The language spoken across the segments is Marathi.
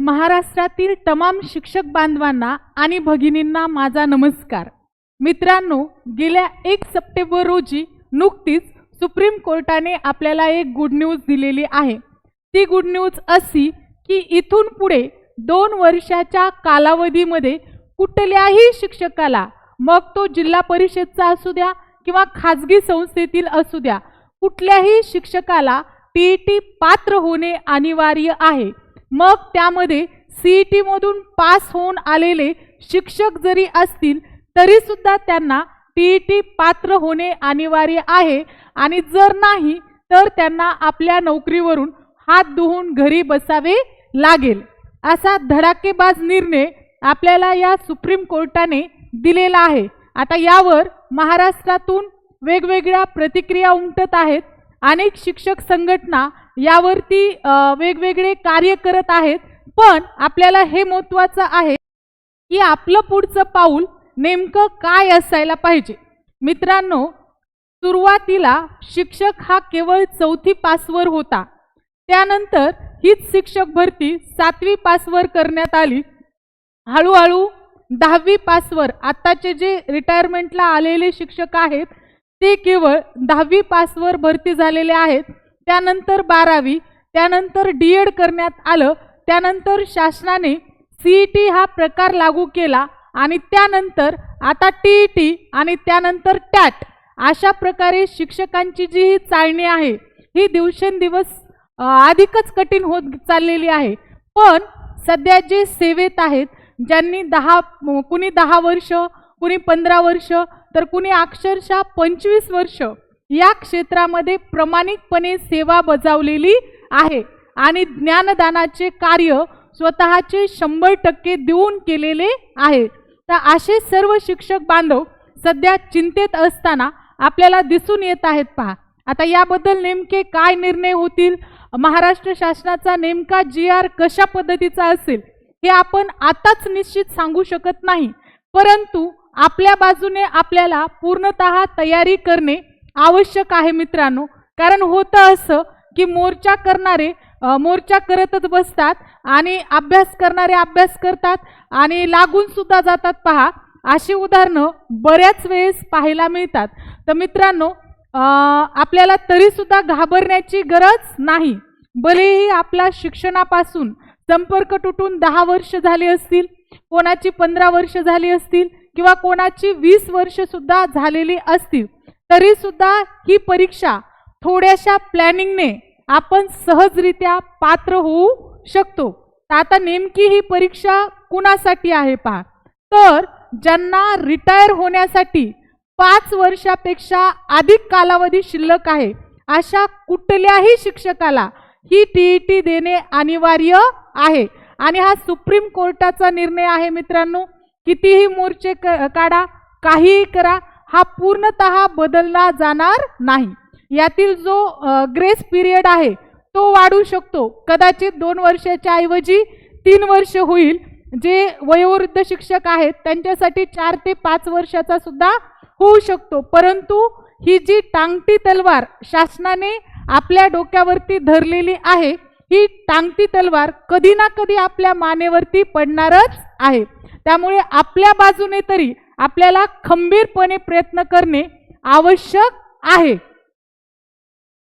महाराष्ट्रातील तमाम शिक्षक बांधवांना आणि भगिनींना माझा नमस्कार. मित्रांनो गेल्या एक सप्टेंबर रोजी नुकतीच सुप्रीम कोर्टाने आपल्याला एक गुड न्यूज दिलेली आहे. ती गुड न्यूज अशी की इथून पुढे दोन वर्षाच्या कालावधीमध्ये कुठल्याही शिक्षकाला मग तो जिल्हा परिषदचा असू द्या किंवा खाजगी संस्थेतील असू द्या कुठल्याही शिक्षकाला टी ई टी पात्र होणे अनिवार्य आहे. मग त्यामध्ये सी ई टीमधून पास होऊन आलेले शिक्षक जरी असतील तरीसुद्धा त्यांना टी ई टी पात्र होणे अनिवार्य आहे. आणि जर नाही तर त्यांना आपल्या नोकरीवरून हात धुवून घरी बसावे लागेल. असा धडाकेबाज निर्णय आपल्याला या सुप्रीम कोर्टाने दिलेला आहे. आता यावर महाराष्ट्रातून वेगवेगळ्या प्रतिक्रिया उमटत आहेत. अनेक शिक्षक संघटना यावरती वेगवेगळे कार्य करत आहेत. पण आपल्याला हे महत्त्वाचं आहे की आपलं पुढचं पाऊल नेमकं काय असायला पाहिजे. मित्रांनो सुरुवातीला शिक्षक हा केवळ चौथी पासवर होता. त्यानंतर हीच शिक्षक भरती सातवी पासवर करण्यात आली. हळूहळू दहावी पासवर आत्ताचे जे रिटायरमेंटला आलेले शिक्षक आहेत ते केवळ दहावी पासवर भरती झालेले आहेत. त्यानंतर बारावी त्यानंतर डी एड करण्यात आलं त्यानंतर शासनाने सी ई टी हा प्रकार लागू केला आणि त्यानंतर आता टी ई टी आणि त्यानंतर टॅट अशा प्रकारे शिक्षकांची जी ही चाळणी आहे ही दिवसेंदिवस अधिकच कठीण होत चाललेली आहे. पण सध्या जे सेवेत आहेत ज्यांनी दहा कुणी दहा वर्ष कुणी पंधरा वर्ष तर कुणी अक्षरशः पंचवीस वर्ष या क्षेत्रामध्ये प्रामाणिकपणे सेवा बजावलेली आहे आणि ज्ञानदानाचे कार्य स्वतःचे शंभर टक्के देऊन केलेले आहे. तर असे सर्व शिक्षक बांधव सध्या चिंतेत असताना आपल्याला दिसून येत आहेत पहा. आता याबद्दल नेमके काय निर्णय होतील? महाराष्ट्र शासनाचा नेमका जी आर कशा पद्धतीचा असेल? हे आपण आताच निश्चित सांगू शकत नाही. परंतु आपल्या बाजूने आपल्याला पूर्णत तयारी करणे आवश्यक आहे मित्रांनो. कारण होतं असं की मोर्चा करणारे मोर्चा करतच बसतात आणि अभ्यास करणारे अभ्यास करतात आणि लागून सुद्धा जातात पहा. अशी उदाहरणं बऱ्याच वेळेस पाहायला मिळतात. तर मित्रांनो आपल्याला तरीसुद्धा घाबरण्याची गरज नाही. भलेही आपला शिक्षणापासून संपर्क तुटून दहा वर्ष झाली असतील कोणाची पंधरा वर्ष झाली असतील किंवा कोणाची वीस वर्षसुद्धा झालेली असतील तरी सुद्धा ही परीक्षा थोड्याशा प्लॅनिंगने आपण सहजरित्या पात्र होऊ शकतो. तर आता नेमकी ही परीक्षा कुणासाठी आहे पहा. तर ज्यांना रिटायर होण्यासाठी पाच वर्षापेक्षा अधिक कालावधी शिल्लक आहे अशा कुठल्याही शिक्षकाला ही टी ई टी देणे अनिवार्य आहे. आणि हा सुप्रीम कोर्टाचा निर्णय आहे मित्रांनो. कितीही मोर्चे क- काढा काहीही करा हा पूर्णत बदलला जाणार नाही. यातील जो ग्रेस पिरियड आहे तो वाढू शकतो. कदाचित दोन वर्षाच्या ऐवजी तीन वर्ष होईल. जे वयोवृद्ध शिक्षक आहेत त्यांच्यासाठी चार ते पाच वर्षाचा सुद्धा होऊ शकतो. परंतु ही जी टांगती तलवार शासनाने आपल्या डोक्यावरती धरलेली आहे ही टांगती तलवार कधी ना कधी आपल्या मानेवरती पडणारच आहे. त्यामुळे आपल्या बाजूने तरी आपल्याला खंबीरपणे प्रयत्न करणे आवश्यक आहे.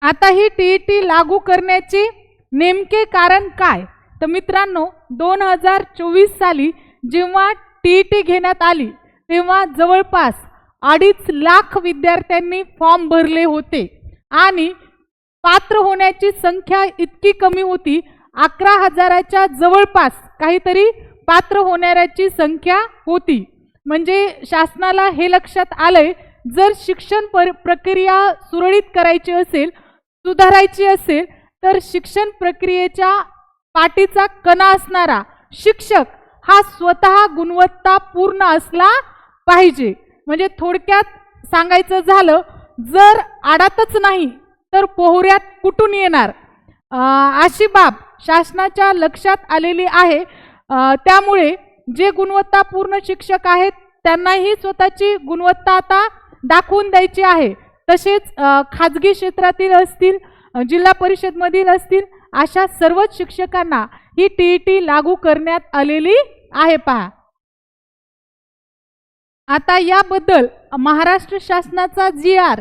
आता ही टी ई टी लागू करण्याचे नेमके कारण काय? तर मित्रांनो दोन हजार चोवीस साली जेव्हा टी ई टी घेण्यात आली तेव्हा जवळपास अडीच लाख विद्यार्थ्यांनी फॉर्म भरले होते आणि पात्र होण्याची संख्या इतकी कमी होती अकरा हजाराच्या जवळपास काहीतरी पात्र होणाऱ्याची संख्या होती. म्हणजे शासनाला हे लक्षात आलंय जर शिक्षण पर प्रक्रिया सुरळीत करायची असेल सुधारायची असेल तर शिक्षण प्रक्रियेच्या पाठीचा कणा असणारा शिक्षक हा स्वतः गुणवत्ता पूर्ण असला पाहिजे. म्हणजे थोडक्यात सांगायचं झालं जर आडातच नाही तर पोहऱ्यात कुठून येणार? अशी बाब शासनाच्या लक्षात आलेली आहे. त्यामुळे जे गुणवत्तापूर्ण शिक्षक आहेत त्यांनाही स्वतःची गुणवत्ता आता दाखवून द्यायची आहे. तसेच खाजगी क्षेत्रातील असतील जिल्हा परिषदमधील असतील अशा सर्वच शिक्षकांना ही टीईटी लागू करण्यात आलेली आहे पहा. आता याबद्दल महाराष्ट्र शासनाचा जी आर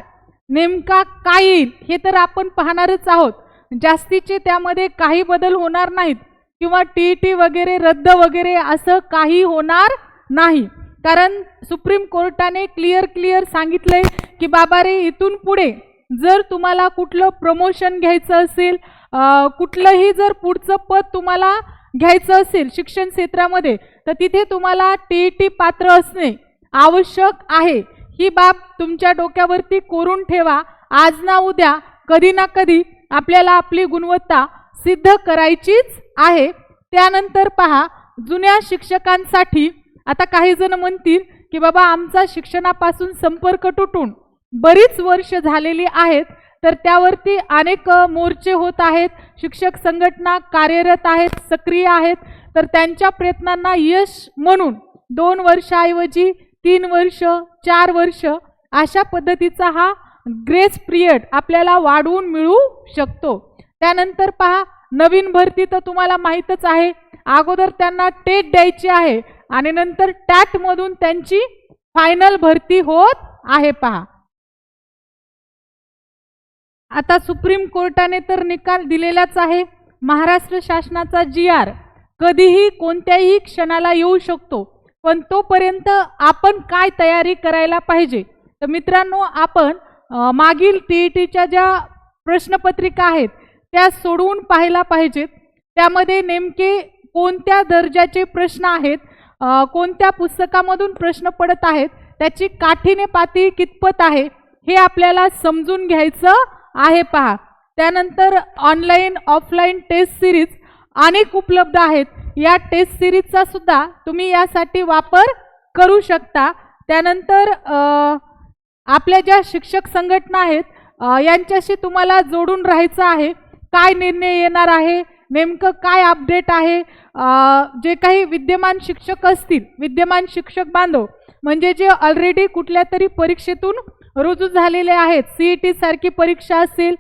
नेमका काय येईल हे तर आपण पाहणारच आहोत. जास्तीचे त्यामध्ये काही बदल होणार नाहीत. किंवा टी टी वगैरे रद्द वगैरे असं काही होणार नाही. कारण सुप्रीम कोर्टाने क्लिअर क्लिअर सांगितलंय की बाबा रे इथून पुढे जर तुम्हाला कुठलं प्रमोशन घ्यायचं असेल कुठलंही जर पुढचं पद तुम्हाला घ्यायचं असेल शिक्षण क्षेत्रामध्ये तर तिथे तुम्हाला टी टी पात्र असणे आवश्यक आहे. ही बाब तुमच्या डोक्यावरती कोरून ठेवा. आज ना उद्या कधी ना कधी आपल्याला आपली गुणवत्ता सिद्ध करायचीच आहे. त्यानंतर पहा जुन्या शिक्षकांसाठी आता काही जण म्हणतील की बाबा आमचा शिक्षणापासून संपर्क तुटून बरीच वर्ष झालेली आहेत तर त्यावरती अनेक मोर्चे होत आहेत शिक्षक संघटना कार्यरत आहेत सक्रिय आहेत तर त्यांच्या प्रयत्नांना यश म्हणून दोन वर्षाऐवजी तीन वर्ष चार वर्ष अशा पद्धतीचा हा ग्रेस पिरियड आपल्याला वाढवून मिळू शकतो. त्यानंतर पहा नवीन भरती तर तुम्हाला माहीतच आहे. अगोदर त्यांना टेट द्यायची आहे आणि नंतर टॅटमधून त्यांची फायनल भरती होत आहे पहा. आता सुप्रीम कोर्टाने तर निकाल दिलेलाच आहे. महाराष्ट्र शासनाचा जी आर कधीही कोणत्याही क्षणाला येऊ शकतो पण तोपर्यंत आपण काय तयारी करायला पाहिजे? तर मित्रांनो आपण मागील टी ई टीच्या ज्या प्रश्नपत्रिका आहेत त्या सोडवून पाहायला पाहिजेत. त्यामध्ये नेमके कोणत्या दर्जाचे प्रश्न आहेत कोणत्या पुस्तकामधून प्रश्न पडत आहेत त्याची काठीने पाती कितपत आहे हे आपल्याला समजून घ्यायचं आहे पहा. त्यानंतर ऑनलाईन ऑफलाईन टेस्ट सिरीज अनेक उपलब्ध आहेत. या टेस्ट सिरीजचा सुद्धा तुम्ही यासाठी वापर करू शकता. त्यानंतर आपल्या ज्या शिक्षक संघटना आहेत यांच्याशी तुम्हाला जोडून राहायचं आहे. काय निर्णय येणार आहे? नेमकं काय अपडेट आहे? जे काही विद्यमान शिक्षक असतील विद्यमान शिक्षक बांधव म्हणजे जे ऑलरेडी कुठल्या तरी परीक्षेतून रुजू झालेले आहेत सी ई टी सारखी परीक्षा असेल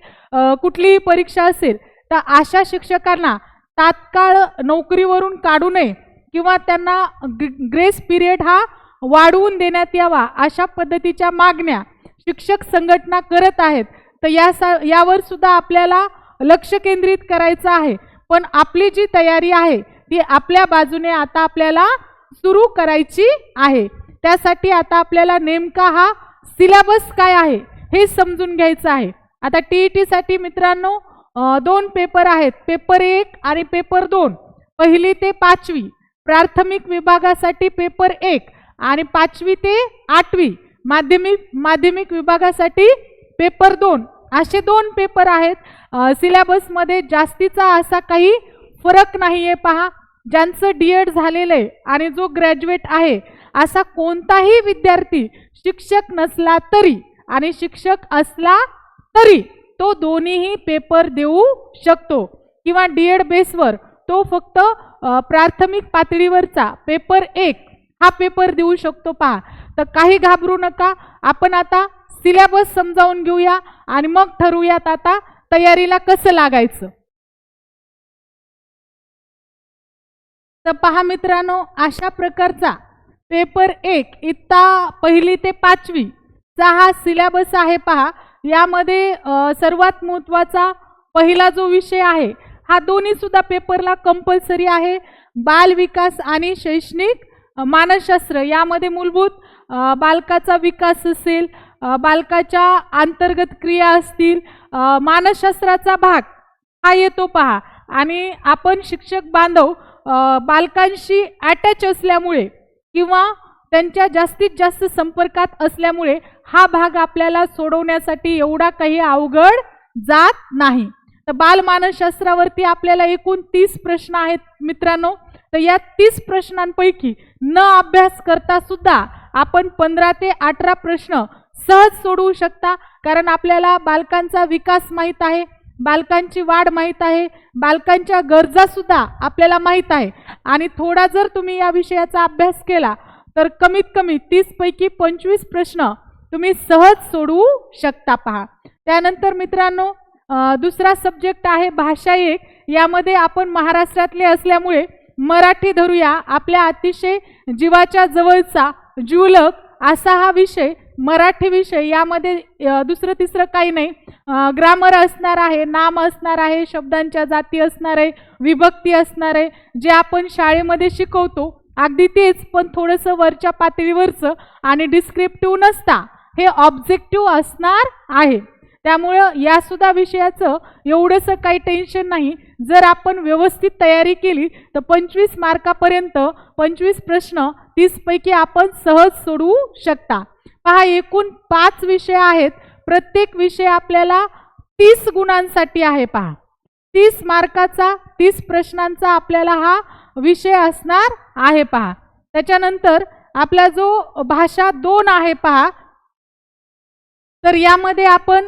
कुठलीही परीक्षा असेल तर अशा शिक्षकांना तात्काळ नोकरीवरून काढू नये किंवा त्यांना ग- ग्रेस पिरियड हा वाढवून देण्यात यावा अशा पद्धतीच्या मागण्या शिक्षक संघटना करत आहेत. तर या सा यावर सुद्धा आपल्याला लक्ष केंद्रित करायचं आहे. पण आपली जी तयारी आहे ती आपल्या बाजूने आता आपल्याला सुरू करायची आहे. त्यासाठी आता आपल्याला नेमका हा सिलेबस काय आहे हे समजून घ्यायचं आहे. आता टी ई टीसाठी मित्रांनो दोन पेपर आहेत. पेपर एक आणि पेपर दोन. पहिली ते पाचवी. प्राथमिक विभागासाठी पेपर एक आणि पाचवी ते आठवी. माध्यमिक माध्यमिक विभागासाठी पेपर दोन. असे दोन पेपर आहेत. सिलेबसमध्ये जास्तीचा असा काही फरक नाही आहे पहा. ज्यांचं डी एड झालेलं आहे आणि जो ग्रॅज्युएट आहे असा कोणताही विद्यार्थी शिक्षक नसला तरी आणि शिक्षक असला तरी तो दोन्हीही पेपर देऊ शकतो. किंवा डी एड बेसवर तो फक्त प्राथमिक पातळीवरचा पेपर एक हा पेपर देऊ शकतो पहा. तर काही घाबरू नका. आपण आता सिलेबस समजावून घेऊया आणि मग ठरवूयात आता तयारीला कसं लागायचं. तर पहा मित्रांनो अशा प्रकारचा पेपर एक इत्ता पहिली ते पाचवी चा हा सिलेबस आहे पहा. यामध्ये सर्वात महत्त्वाचा पहिला जो विषय आहे हा दोन्ही सुद्धा पेपरला कंपल्सरी आहे. बाल विकास आणि शैक्षणिक मानसशास्त्र यामध्ये मूलभूत बालकाचा विकास असेल बालकाच्या अंतर्गत क्रिया असतील मानसशास्त्राचा भाग हा येतो पहा. आणि आपण शिक्षक बांधव बालकांशी अटॅच असल्यामुळे किंवा त्यांच्या जास्तीत जास्त संपर्कात असल्यामुळे हा भाग आपल्याला सोडवण्यासाठी एवढा काही अवघड जात नाही. तर बालमानसशास्त्रावरती आपल्याला एकूण तीस प्रश्न आहेत मित्रांनो. तर या तीस प्रश्नांपैकी न अभ्यास करता सुद्धा आपण पंधरा ते अठरा प्रश्न सहज सोडवू शकता. कारण आपल्याला बालकांचा विकास माहीत आहे बालकांची वाढ माहीत आहे बालकांच्या गरजासुद्धा आपल्याला माहीत आहे. आणि थोडा जर तुम्ही या विषयाचा अभ्यास केला तर कमीत कमी तीसपैकी पंचवीस प्रश्न तुम्ही सहज सोडवू शकता पहा. त्यानंतर मित्रांनो दुसरा सब्जेक्ट आहे भाषा एक. यामध्ये आपण महाराष्ट्रातले असल्यामुळे मराठी धरूया. आपल्या अतिशय जीवाच्या जवळचा ज्युलक असा हा विषय मराठी विषय यामध्ये दुसरं तिसरं काही नाही. ग्रामर असणार आहे नाम असणार आहे शब्दांच्या जाती असणार आहे विभक्ती असणार आहे जे आपण शाळेमध्ये शिकवतो. अगदी तेच पण थोडंसं वरच्या पातळीवरचं आणि डिस्क्रिप्टिव्ह नसता हे ऑब्जेक्टिव्ह असणार आहे. त्यामुळं यासुद्धा विषयाचं एवढंसं काही टेन्शन नाही. जर आपण व्यवस्थित तयारी केली तर पंचवीस मार्कापर्यंत पंचवीस प्रश्न तीसपैकी आपण सहज सोडवू शकता. पहा एकूण पाच विषय आहेत. प्रत्येक विषय आपल्याला तीस गुणांसाठी आहे पहा. तीस मार्काचा तीस प्रश्नांचा आपल्याला हा विषय असणार आहे पहा. त्याच्यानंतर आपला जो भाषा दोन आहे पहा. तर यामध्ये आपण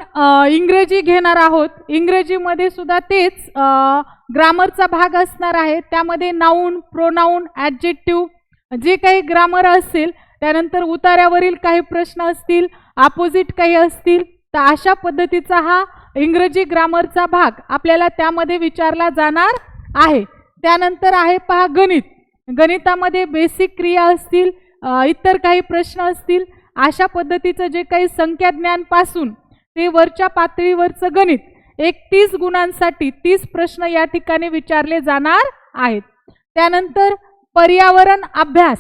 इंग्रजी घेणार आहोत. इंग्रजीमध्ये सुद्धा तेच ग्रामरचा भाग असणार आहे. त्यामध्ये नाऊन प्रोनाऊन ॲडजेक्टिव्ह जे काही ग्रामर असेल त्यानंतर उतार्यावरील काही प्रश्न असतील अपोजिट काही असतील तर अशा पद्धतीचा हा इंग्रजी ग्रामरचा भाग आपल्याला त्यामध्ये विचारला जाणार आहे. त्यानंतर आहे पहा गणित. गणितामध्ये बेसिक क्रिया असतील इतर काही प्रश्न असतील अशा पद्धतीचं जे काही संख्याज्ञानपासून ते वरच्या पातळीवरचं गणित एक तीस गुणांसाठी तीस प्रश्न या ठिकाणी विचारले जाणार आहेत. त्यानंतर पर्यावरण अभ्यास.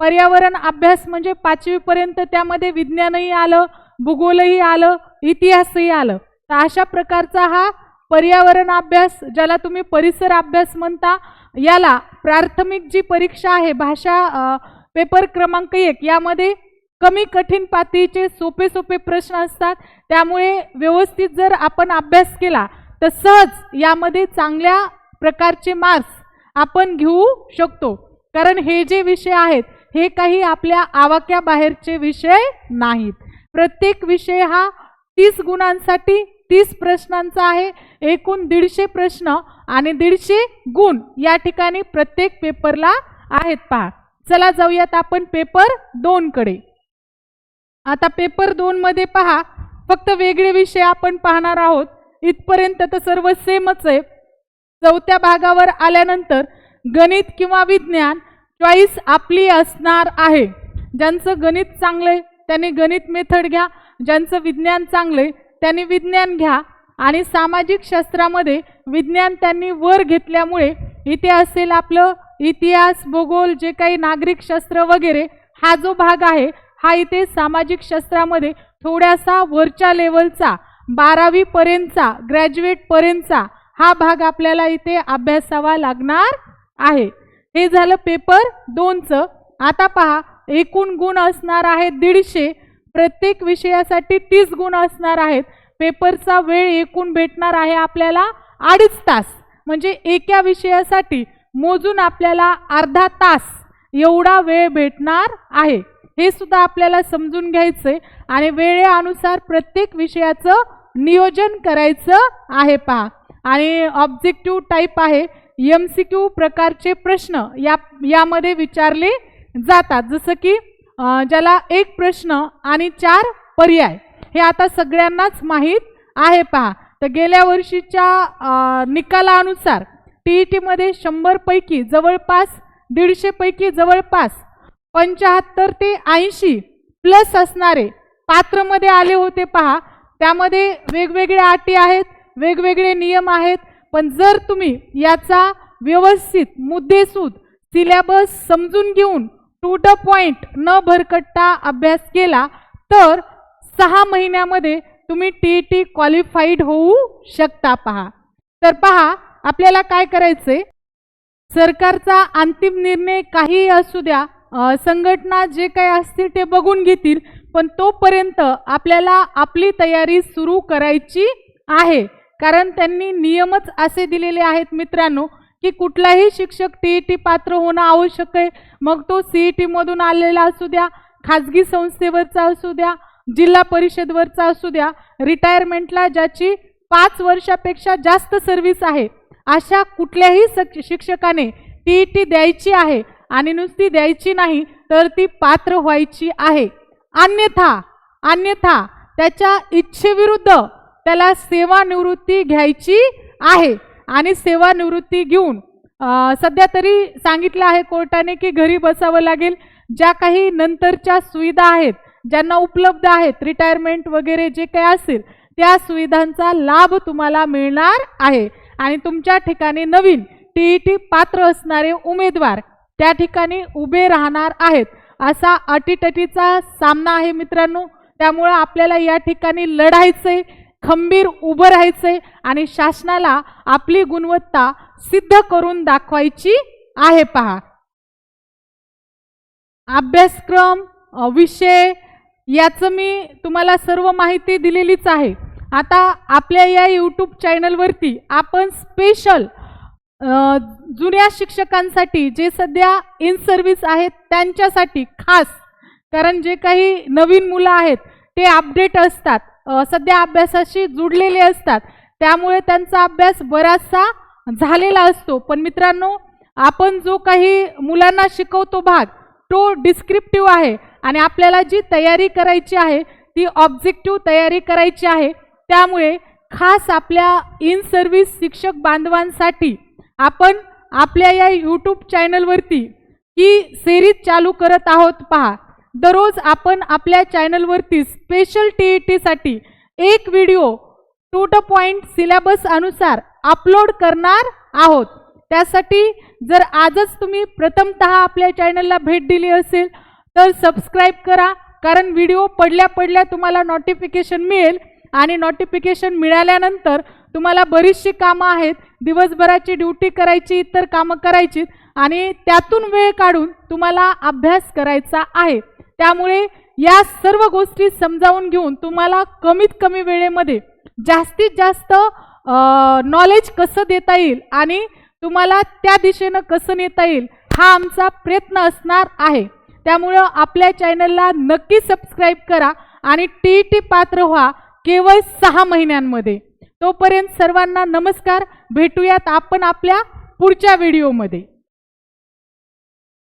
पर्यावरण अभ्यास म्हणजे पाचवीपर्यंत त्यामध्ये विज्ञानही आलं भूगोलही आलं इतिहासही आलं. तर अशा प्रकारचा हा पर्यावरण अभ्यास ज्याला तुम्ही परिसर अभ्यास म्हणता याला प्राथमिक जी परीक्षा आहे भाषा पेपर क्रमांक एक यामध्ये कमी कठीण पातळीचे सोपे सोपे प्रश्न असतात. त्यामुळे व्यवस्थित जर आपण अभ्यास केला तर सहज यामध्ये चांगल्या प्रकारचे मार्क्स आपण घेऊ शकतो. कारण हे जे विषय आहेत हे काही आपल्या आवाक्याबाहेरचे विषय नाहीत. प्रत्येक विषय हा तीस गुणांसाठी तीस प्रश्नांचा आहे एकूण दीडशे प्रश्न आणि दीडशे गुण या ठिकाणी प्रत्येक पेपरला आहेत पहा. चला जाऊयात आपण पेपर दोनकडे आता पेपर दोनमध्ये पहा फक्त वेगळे विषय आपण पाहणार आहोत. इथपर्यंत तर सर्व सेमच आहे. चौथ्या भागावर आल्यानंतर गणित किंवा विज्ञान चॉईस आपली असणार आहे. ज्यांचं गणित चांगलंय त्यांनी गणित मेथड घ्या. ज्यांचं विज्ञान चांगलंय त्यांनी विज्ञान घ्या. आणि सामाजिक शास्त्रामध्ये विज्ञान त्यांनी वर घेतल्यामुळे इथे असेल आपलं इतिहास भूगोल जे काही नागरिक शास्त्र वगैरे हा जो भाग आहे हा इथे सामाजिक शास्त्रामध्ये थोड्यासा वरच्या लेवलचा बारावीपर्यंतचा ग्रॅज्युएटपर्यंतचा हा भाग आपल्याला इथे अभ्यासावा लागणार आहे. हे झालं पेपर दोनचं. आता पहा एकूण गुण असणार आहे दीडशे. प्रत्येक विषयासाठी तीस गुण असणार आहेत. पेपरचा वेळ एकूण भेटणार आहे आपल्याला अडीच तास. म्हणजे एका विषयासाठी मोजून आपल्याला अर्धा तास एवढा वेळ भेटणार आहे. हे सुद्धा आपल्याला समजून घ्यायचंय आणि वेळेनुसार प्रत्येक विषयाचं नियोजन करायचं आहे पहा. आणि ऑब्जेक्टिव्ह टाईप आहे. एम सी क्यू प्रकारचे प्रश्न या यामध्ये विचारले जातात. जसं की ज्याला एक प्रश्न आणि चार पर्याय हे आता सगळ्यांनाच माहीत आहे पहा. तर गेल्या वर्षीच्या निकालानुसार टी ई टीमध्ये शंभरपैकी जवळपास दीडशेपैकी जवळपास पंच्याहत्तर ते ऐंशी प्लस असणारे पात्रमध्ये आले होते पहा. त्यामध्ये वेगवेगळ्या अटी आहेत वेगवेगळे नियम आहेत पण जर तुम्ही याचा व्यवस्थित मुद्देसूद सिलेबस समजून घेऊन टू द पॉइंट न भरकटता अभ्यास केला तर सहा महिन्यामध्ये तुम्ही टी ई टी क्वालिफाईड होऊ शकता. पहा. तर पहा आपल्याला काय करायचंय? सरकारचा अंतिम निर्णय काही असू द्या संघटना जे काही असतील ते बघून घेतील पण तोपर्यंत आपल्याला आपली तयारी सुरू करायची आहे. कारण त्यांनी नियमच असे दिलेले आहेत मित्रांनो की कुठलाही शिक्षक टी ई टी पात्र होणं आवश्यक आहे. मग तो सी ई टीमधून आलेला असू द्या खाजगी संस्थेवरचा असू द्या जिल्हा परिषदवरचा असू द्या रिटायरमेंटला ज्याची पाच वर्षापेक्षा जास्त सर्व्हिस आहे अशा कुठल्याही सक- शिक्षकाने टी ई टी द्यायची आहे आणि नुसती द्यायची नाही तर ती पात्र व्हायची आहे. अन्यथा अन्यथा त्याच्या इच्छेविरुद्ध त्याला सेवानिवृत्ती घ्यायची आहे. आणि सेवानिवृत्ती घेऊन सध्या तरी सांगितलं आहे कोर्टाने की घरी बसावं लागेल. ज्या काही नंतरच्या सुविधा आहेत ज्यांना उपलब्ध आहेत रिटायरमेंट वगैरे जे काही असेल त्या सुविधांचा लाभ तुम्हाला मिळणार आहे. आणि तुमच्या ठिकाणी नवीन टी ई टी पात्र असणारे उमेदवार त्या ठिकाणी उभे राहणार आहेत. असा अटीतटीचा सामना आहे मित्रांनो. त्यामुळं आपल्याला या ठिकाणी लढायचं आहे खंबीर उभं राहायचंय आणि शासनाला आपली गुणवत्ता सिद्ध करून दाखवायची आहे पहा. अभ्यासक्रम विषय याचं मी तुम्हाला सर्व माहिती दिलेलीच आहे. आता आपल्या या यूट्यूब चॅनलवरती आपण स्पेशल जुन्या शिक्षकांसाठी जे सध्या इन सर्व्हिस आहेत त्यांच्यासाठी खास कारण जे काही नवीन मुलं आहेत ते अपडेट असतात. सध्या अभ्यासाशी जुडलेले असतात. त्यामुळे त्यांचा अभ्यास बराचसा झालेला असतो. पण मित्रांनो आपण जो काही मुलांना शिकवतो भाग तो डिस्क्रिप्टिव्ह आहे आणि आपल्याला जी तयारी करायची आहे ती ऑब्जेक्टिव्ह तयारी करायची आहे. त्यामुळे खास आपल्या इन सर्व्हिस शिक्षक बांधवांसाठी आपण आपल्या या यूट्यूब चॅनलवरती ही सिरीज चालू करत आहोत पहा. दररोज आपण आपल्या चॅनलवरती स्पेशल टी ई टीसाठी एक video to the point syllabus अनुसार अपलोड करणार आहोत. त्यासाठी जर आजच तुम्ही प्रथमतः आपल्या चॅनलला भेट दिली असेल तर सबस्क्राईब करा कारण व्हिडिओ पडल्या पडल्या तुम्हाला नोटिफिकेशन मिळेल आणि नोटिफिकेशन मिळाल्यानंतर तुम्हाला बरीचशी कामं आहेत. दिवसभराची ड्युटी करायची इतर कामं करायची आणि त्यातून वेळ काढून तुम्हाला अभ्यास करायचा आहे. त्यामुळे या सर्व गोष्टी समजावून घेऊन तुम्हाला कमीत कमी वेळेमध्ये जास्तीत जास्त नॉलेज कसं देता येईल आणि तुम्हाला त्या दिशेनं कसं नेता येईल हा आमचा प्रयत्न असणार आहे. त्यामुळं आपल्या चॅनलला नक्की सबस्क्राईब करा आणि टी टी पात्र व्हा केवळ सहा महिन्यांमध्ये. तोपर्यंत सर्वांना नमस्कार. भेटूयात आपण आपल्या पुढच्या व्हिडिओमध्ये.